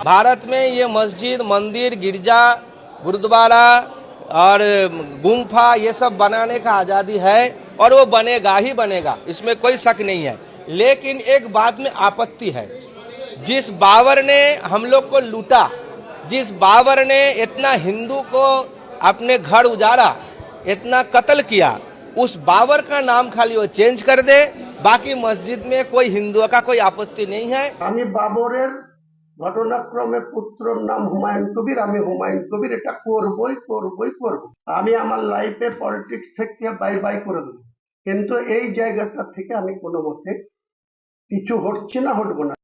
भारत में ये मस्जिद, मंदिर, गिरजा, गुरुद्वारा और गुम्फा ये सब बनाने का आज़ादी है और वो बनेगा ही बनेगा, इसमें कोई शक नहीं है। लेकिन एक बात में आपत्ति है, जिस बाबर ने हम लोग को लूटा, जिस बाबर ने इतना हिंदू को अपने घर उजाड़ा, इतना कत्ल किया, उस बाबर का नाम खाली वो चेंज कर दे, बाकी मस्जिद में कोई हिंदुओं का कोई आपत्ति नहीं है। ঘটনাক্রমে পুত্রর নাম হুমায়ুন কবির, আমি হুমায়ুন কবির, এটা করবই করবই করব আমি আমার লাইফে পলিটিক্স থেকে বাই বাই করে দেবো। কিন্তু এই জায়গাটা থেকে আমি কোনো মতে কিছু হচ্ছে না, হটবো না।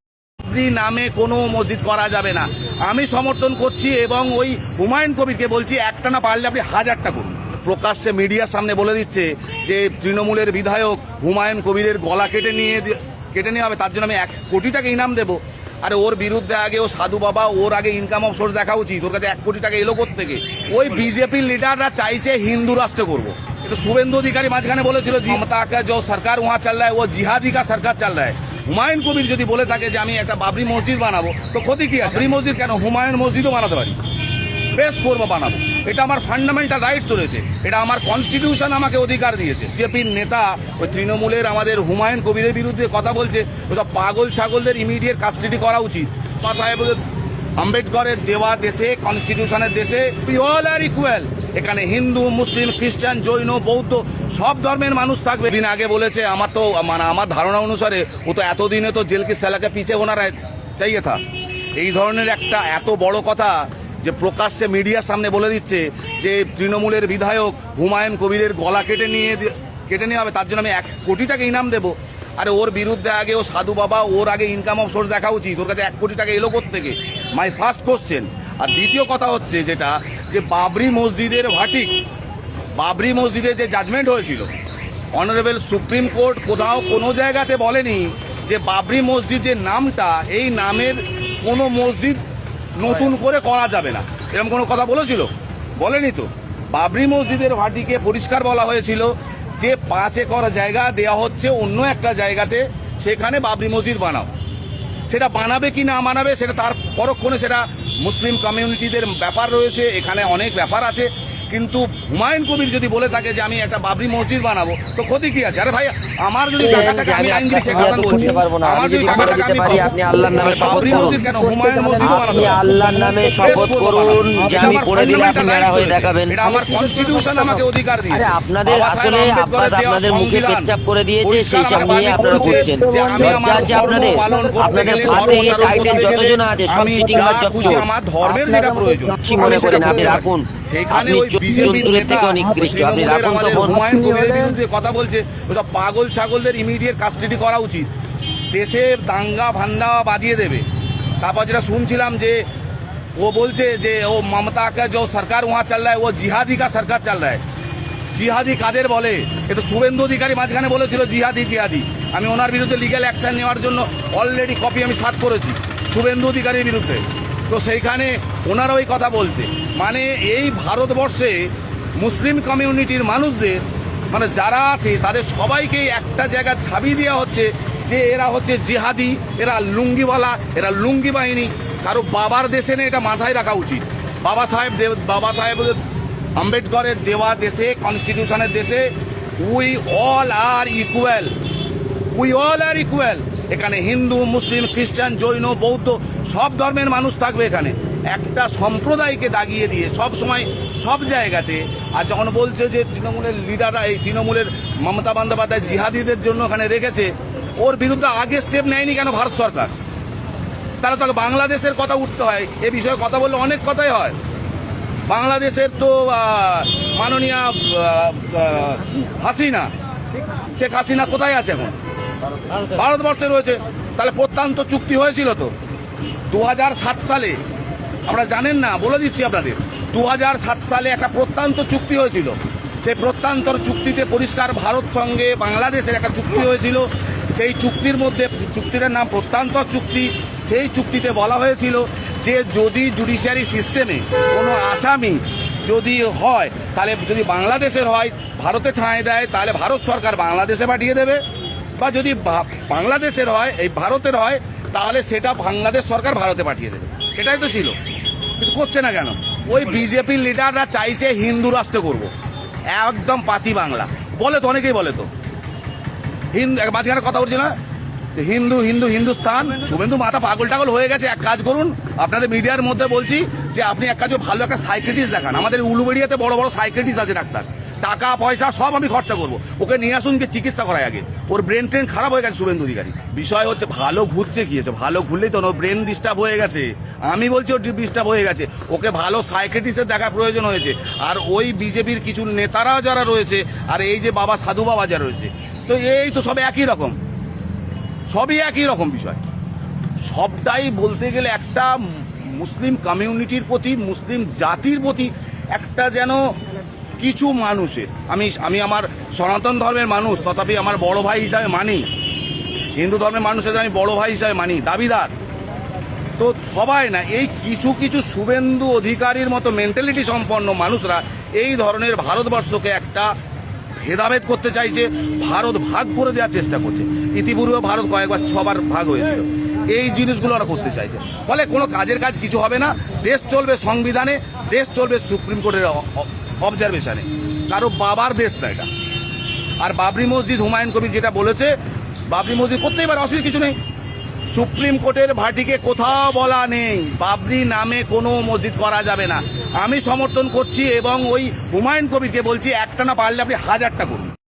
নামে কোনো মসজিদ করা যাবে না। আমি সমর্থন করছি এবং ওই হুমায়ুন কবিরকে বলছি, একটা না পারলে আপনি হাজারটা করুন। প্রকাশ্যে মিডিয়ার সামনে বলে দিচ্ছে যে, তৃণমূলের বিধায়ক হুমায়ুন কবিরের গলা কেটে নিয়ে কেটে নেওয়া হবে, তার জন্য আমি এক কোটি টাকা ইনাম দেবো। আরে ওর বিরুদ্ধে আগে ও সাধু বাবা, ওর আগে ইনকাম অফ সোর্স দেখা উচিত। ওর কাছে এক কোটি টাকা এলো থেকে ওই বিজেপির লিডাররা চাইছে হিন্দু রাষ্ট্র করব। এটা শুভেন্দু অধিকারী মাঝখানে বলেছিল মমতা যে সরকার ওহা চাল রা ও জিহাদি কা সরকার চাল রায় হুমায়ুন কবির যদি বলে থাকে যে, আমি একটা বাবরি মসজিদ বানাবো, তো ক্ষতি কি বাবরি মসজিদ কেন? হুমায়ুন মসজিদও বানাতে পারি। বেশ করব, বানাবো। এটা আমার ফান্ডামেন্টাল রাইটস রয়েছে। এটা আমার কনস্টিটিউশন আমাকে অধিকার দিয়েছে। বিজেপির নেতা ওই তৃণমূলের আমাদের হুমায়ুন কবিরের বিরুদ্ধে কথা বলছে, ওসব পাগল ছাগলদের ইমিডিয়েট কাস্টাডি করা উচিত। বা সাহেব আম্বেদকরের দেওয়া দেশে কনস্টিটিউশনের দেশে উই অল আর ইকুয়াল এখানে হিন্দু, মুসলিম, খ্রিস্টান, জৈন, বৌদ্ধ, সব ধর্মের মানুষ থাকবে। দিন আগে বলেছে, আমার তো মানে আমার ধারণা অনুসারে, ও তো এতদিনে তো জেল কি সেলাকে পিছিয়ে ওনারা চাইয়ে থা। এই ধরনের একটা এত বড় কথা যে প্রকাশ্যে মিডিয়ার সামনে বলে দিচ্ছে যে তৃণমূলের বিধায়ক হুমায়ুন কবিরের গলা কেটে নিয়ে কেটে নেওয়া হবে, তার জন্য আমি এক কোটি টাকা ইনাম দেবো। আরে ওর বিরুদ্ধে আগে ও সাধু বাবা, ওর আগে ইনকাম অফ সোর্স দেখা উচিত, ওর কাছে এক কোটি টাকা এলো থেকে মাই ফার্স্ট কোশ্চেন আর দ্বিতীয় কথা হচ্ছে যেটা, যে বাবরি মসজিদের ভাটিক বাবরি মসজিদে যে জাজমেন্ট হয়েছিল অনারেবল সুপ্রিম কোর্ট কোথাও কোনো জায়গাতে বলেনি যে বাবরি মসজিদ যে নামটা, এই নামের কোনো মসজিদ নতুন করে করা যাবে না। এরকম কোনো কথা বলেছিল? বলেনি তো। বাবরি মসজিদের ভাটিকে পরিষ্কার বলা হয়েছিল যে পাঁচ একর জায়গা দেয়া হচ্ছে অন্য একটা জায়গাতে, সেখানে বাবরি মসজিদ বানাও। সেটা বানাবে কি না বানাবে, সেটা তার পরক্ষণে সেটা মুসলিম কমিউনিটিদের ব্যাপার রয়েছে, এখানে অনেক ব্যাপার আছে। কিন্তু হুমায়ুন কবির যদি বলে থাকে যে আমি একটা বাবরি মসজিদ বানাবো তো ক্ষতি কি আছে? আরে ভাই আমার যদি টাকা টাকা আমি আইনজীবী শেখ হাসান বলছি আমার যদি টাকা টাকা আমি পাবো, আপনি আল্লাহর নামে বাবরি মসজিদ কেন? হুমায়ুন মসজিদও বানাতে আপনি আল্লাহর নামে শপথ করুন যে আমি করে দিলে আপনি মেরা হয়ে দেখাবেন। এটা আমার কনস্টিটিউশন আমাকে অধিকার দিয়েছে। আপনাদের আসলে আপনাদের মুখে পেচ্ছাপ করে দিয়েছে সেই সব নিয়ে আপনারা করছেন। যে আমি আমার আপনাদের। আপনাদের পাশে এই টাইটেল যতজন আছে সব আমি চিটিং যা খুশি আমার ধর্মের যেটা প্রয়োজন। মনে সেটা করেন আপনি রাখুন সেখানে ওই হ্যাঁ, কথা বলছে ওসব পাগল ছাগলদের ইমিডিয়েট কাস্টডি করা উচিত। দেশে দাঙ্গা ভান্ডা বাজিয়ে দেবে। তারপর যেটা শুনছিলাম যে ও বলছে যে ও ममता का जो सरकार वहाँ ও জিহাদি है সরকার जिहादी का জিহাদি কাদের বলে? এটা শুভেন্দু অধিকারী মাঝখানে বলেছিল জিহাদি জিহাদি। আমি ওনার বিরুদ্ধে লিগ্যাল অ্যাকশন নেওয়ার জন্য অলরেডি কপি আমি সার্চ করেছি শুভেন্দু অধিকারীর বিরুদ্ধে। তো সেইখানে ওনারা ওই কথা বলছে। মানে এই ভারতবর্ষে মুসলিম কমিউনিটির মানুষদের মানে যারা আছে, তাদের সবাইকে একটা জায়গায় ছাবি দেওয়া হচ্ছে যে এরা হচ্ছে জিহাদি, এরা লুঙ্গিওয়ালা, এরা লুঙ্গি বাহিনী। কারও বাবার দেশে নেই এটা মাথায় রাখা উচিত। বাবা সাহেব দেব, বাবা সাহেব আম্বেদকরের দেওয়া দেশে কনস্টিটিউশনের দেশে we all are equal we all are equal এখানে হিন্দু, মুসলিম, খ্রিস্টান, জৈন, বৌদ্ধ, সব ধর্মের মানুষ থাকবে এখানে। একটা সম্প্রদায়কে দাগিয়ে দিয়ে সব সময় সব জায়গাতে, আর যখন বলছে যে তৃণমূলের লিডাররা এই তৃণমূলের মমতা বন্দ্যোপাধ্যায় জিহাদিদের জন্য ওখানে রেখেছে, ওর বিরুদ্ধে আগে স্টেপ নেয়নি কেন ভারত সরকার? তাহলে তাকে বাংলাদেশের কথা উঠতে হয়, এ বিষয়ে কথা বললে অনেক কথাই হয়। বাংলাদেশের তো মাননীয় হাসিনা, শেখ হাসিনা কোথায় আছে এখন? ভারতবর্ষে রয়েছে, তাহলে প্রত্যন্ত চুক্তি হয়েছিল তো। দু হাজার সাত সালে আমরা জানেন না, বলে দিচ্ছি আপনাদের। দু হাজার সাত সালে একটা প্রত্যন্ত চুক্তি হয়েছিল। সেই প্রত্যন্তর চুক্তিতে পরিষ্কার ভারত সঙ্গে বাংলাদেশের একটা চুক্তি হয়েছিল। সেই চুক্তির মধ্যে, চুক্তিটার নাম প্রত্যন্তর চুক্তি। সেই চুক্তিতে বলা হয়েছিল যে যদি জুডিশিয়ারি সিস্টেমে কোনো আসামি যদি হয়, তাহলে যদি বাংলাদেশের হয়, ভারতে ঠাঁই দেয়, তাহলে ভারত সরকার বাংলাদেশে পাঠিয়ে দেবে। বা যদি বাংলাদেশের হয়, এই ভারতের হয়, তাহলে সেটা বাংলাদেশ সরকার ভারতে পাঠিয়ে দেবে। এটাই তো ছিল। করছে না কেন? ওই বিজেপির লিডাররা চাইছে হিন্দু রাষ্ট্র করব। একদম পাতি বাংলা। বলে তো অনেকেই বলে তো। হিন্দু মাঝখানে কথা বলছি না। হিন্দু হিন্দু হিন্দুস্থান শুভেন্দু মাথা পাগল টাগল হয়ে গেছে, এক কাজ করুন। আপনাদের মিডিয়ার মধ্যে বলছি যে, আপনি এক কাজ ভালো একটা সাইক্রেটিস দেখান। আমাদের উলুবেড়িয়াতে বড় বড় সাইক্রেটিস আছে ডাক্তার। টাকা, পয়সা সব আমি খরচা করব। ওকে নিয়ে আসুন, গিয়ে চিকিৎসা করায় আগে। ওর ব্রেন ট্রেন খারাপ হয়ে গেছে শুভেন্দু অধিকারী। বিষয় হচ্ছে, ভালো ঘুরছে গিয়েছে ভালো ঘুরলেই তো ওর ব্রেন ডিস্টার্ব হয়ে গেছে। আমি বলছি ওর ডিস্টার্ব হয়ে গেছে। ওকে ভালো সাইকেটিস্টের দেখা প্রয়োজন হয়েছে। আর ওই বিজেপির কিছু নেতারা যারা রয়েছে, আর এই যে বাবা সাধু বাবা যারা রয়েছে, তো এই তো সব একই রকম। সবই একই রকম বিষয়। সবটাই বলতে গেলে একটা মুসলিম কমিউনিটির প্রতি, মুসলিম জাতির প্রতি একটা যেন কিছু মানুষের। আমি আমি আমার সনাতন ধর্মের মানুষ, তথাপি আমার বড় ভাই হিসাবে মানি। হিন্দু ধর্মের মানুষের আমি বড় ভাই হিসাবে মানি, দাবিদার। তো সবাই না, এই কিছু কিছু শুভেন্দু অধিকারীর মতো মেন্টালিটি সম্পন্ন মানুষরা এই ধরনের ভারতবর্ষকে একটা ভেদাভেদ করতে চাইছে ভারত ভাগ করে দেওয়ার চেষ্টা করছে। ইতিপূর্বে ভারত কয়েকবার, ছবার ভাগ হয়েছিল। এই জিনিসগুলো ওরা করতে চাইছে। ফলে কোনো কাজের কাজ কিছু হবে না। দেশ চলবে সংবিধানে, দেশ চলবে সুপ্রিম কোর্টের অবজারভেশনে। কারও বাবার দেশ না এটা। আর বাবরি মসজিদ হুমায়ুন কবির যেটা বলেছে, বাবরি মসজিদ করতেই পারে, অসুবিধা কিছু নেই। সুপ্রিম কোর্টের ভাটিকে কোথাও বলা নেই। বাবরি নামে কোনো মসজিদ করা যাবে না। আমি সমর্থন করছি এবং ওই হুমায়ুন কবিরকে বলছি, একটা না পারলে আপনি হাজারটা করুন।